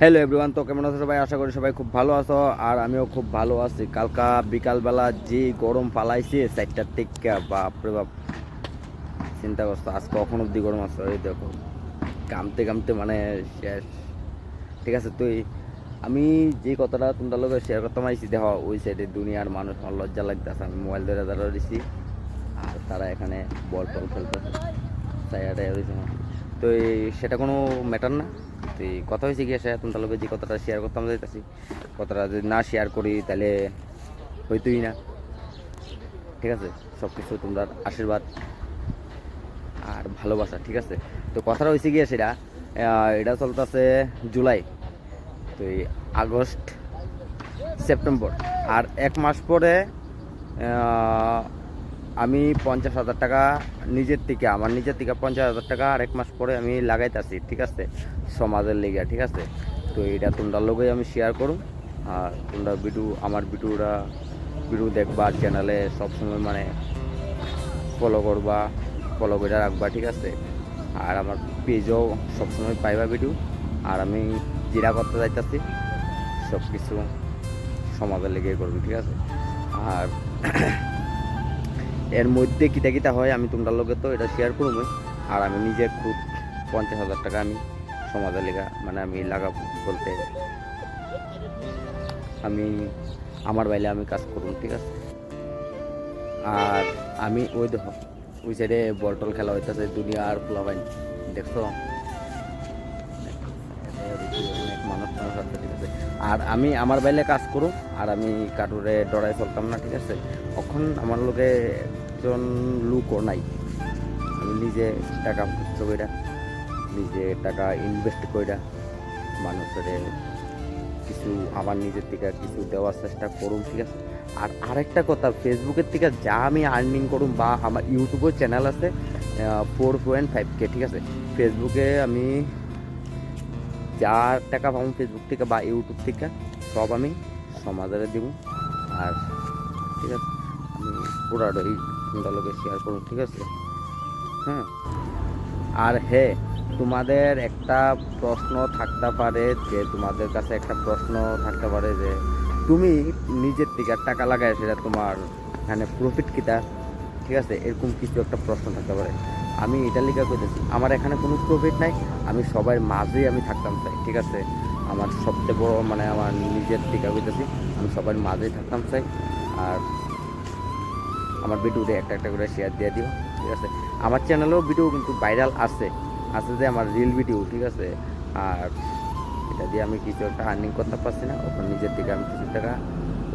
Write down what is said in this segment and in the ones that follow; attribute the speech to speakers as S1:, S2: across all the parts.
S1: Hello everyone তো কেমন আছো সবাই? আশা করি সবাই খুব ভালো আছো, আর আমিও খুব ভালো আছি। কালকা বিকালবেলা যে গরম পালাইছে চারটার থেকে, বাপরে বাপ। চিন্তা করছ আজ কখন অব্দি গরম আছে? এই দেখো, কামতে কামতে মানে শেষ। ঠিক আছে, তুই, আমি যে কথাটা তোমরা লোক শেয়ার করতাম আইসি দেখ, ওই সাইডে দুনিয়ার মানুষ আমার লজ্জা লাগতেছে, আমি মোবাইল ধরে ধরে দিছি আর তারা এখানে বল টল খেলতেছে। রয়েছে তো সেটা কোনো ম্যাটার না? তো কথা হয়েছে গিয়ে আসে তোমরা লোকের যে কথাটা শেয়ার করতাম যাইতেছি, কথাটা যদি না শেয়ার করি তাহলে হইতোই না। ঠিক আছে? সব কিছু তোমরা আশীর্বাদ আর ভালোবাসা, ঠিক আছে? তো কথাটা হয়েছে গিয়ে সেটা এটা চলতেছে জুলাই, তো এই আগস্ট, সেপ্টেম্বর। আর এক মাস পরে আমি পঞ্চাশ হাজার টাকা নিজের থেকে, আমার নিজের থেকে পঞ্চাশ হাজার টাকা আর এক মাস পরে আমি লাগাইতেছি, ঠিক আছে? সমাজের লেগে ঠিক আছে? তো এটা তোমরা লোকেই আমি শেয়ার করুন আর তোমরা ভিডিও আমার ভিডিওরা ভিডিও দেখবা চ্যানেলে সবসময় মানে ফলো করবা ফলো করে রাখবা, ঠিক আছে? আর আমার পেজও সবসময় পাইবা ভিডিও আর আমি জিরা করতে যাইতেছি সব কিছু সমাজের লেগে করবি, ঠিক আছে? আর এর মধ্যে কিতা কিতা হয়, আমি তোমরা লোকে তো এটা শেয়ার করব আর আমি নিজে খুব পঞ্চাশ হাজার টাকা আমি সমাজের লেগা মানে আমি লাগাবো বলতে আমি, আমার বাইলে আমি কাজ করুন ঠিক আছে? আর আমি ওই দেখো, ওই সাইডে বলটল খেলা হইতেছে দুনিয়ার প্লাবাইন দেখছ? অনেক মানুষ মানুষ আর আমি আমার বাইলে কাজ করুম আর আমি কাটুরে ডরাই চলতাম না, ঠিক আছে? এখন আমার লোকে একজন লুকও নাই। আমি নিজে টাকা খরচ কইরা, নিজে টাকা ইনভেস্ট কইরা মানুষের কিছু, আমার নিজের থেকে কিছু দেওয়ার চেষ্টা করুন ঠিক আছে? আর আরেকটা কথা ফেসবুকের থেকে যা আমি আর্নিং করুন বা আমার ইউটিউবের চ্যানেল আছে ফোর পয়েন্ট ফাইভ কে ঠিক আছে? ফেসবুকে আমি যা টাকা পাবো ফেসবুক থেকে বা ইউটিউব থেকে, সব আমি সমাজে দিব। আর, ঠিক আছে? আমি পুরাটাই তোমরা লোকে শেয়ার করুন ঠিক আছে? হ্যাঁ আর হ্যাঁ তোমাদের একটা প্রশ্ন থাকতে পারে যে, তোমাদের কাছে একটা প্রশ্ন থাকতে পারে যে, তুমি নিজের থেকে টাকা লাগায় সেটা তোমার এখানে প্রফিট কিটা? ঠিক আছে? এরকম কিছু একটা প্রশ্ন থাকতে পারে। আমি এটা লিখা করতেছি আমার এখানে কোনো প্রফিট নাই, আমি সবার মাঝেই আমি থাকতাম চাই, ঠিক আছে? আমার সবচেয়ে বড় মানে আমার নিজের টিকা করতেছি আমি সবার মাঝেই থাকতাম চাই। আর আমার ভিডিওতে একটা একটা করে শেয়ার দিয়ে দিও, ঠিক আছে? আমার চ্যানেলেও ভিডিও কিন্তু ভাইরাল আছে আছে যে আমার রিল ভিডিও ঠিক আছে? আর এটা দিয়ে আমি কিছু একটা আর্নিং করতে পারছি না, ওখানে নিজের দিকে আমি কিছু টাকা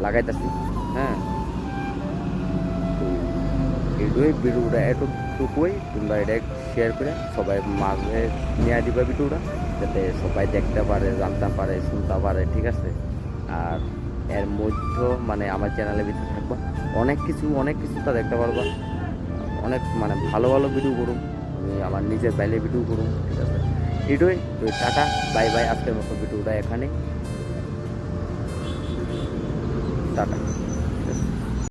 S1: লাগাইতেছি হ্যাঁ? তো এটাই ভিডিওটা এতটুকুই, তোমরা এটা শেয়ার করে সবাই মাঝে নিয়ে দিবা ভিডিওটা, যাতে সবাই দেখতে পারে, জানতে পারে, শুনতে পারে, ঠিক আছে? আর এর মধ্যে মানে আমার চ্যানেলের ভিতরে থাকবা। অনেক কিছু অনেক কিছু তা দেখতে পারবা। অনেক মানে ভালো ভালো ভিডিও করুন আমি আমার নিজের বাইলে ভিডিও করুন ঠিক আছে? এটাই তো টাটা বাই বাই আজকের মতো ভিডিওটা এখানে টাটা।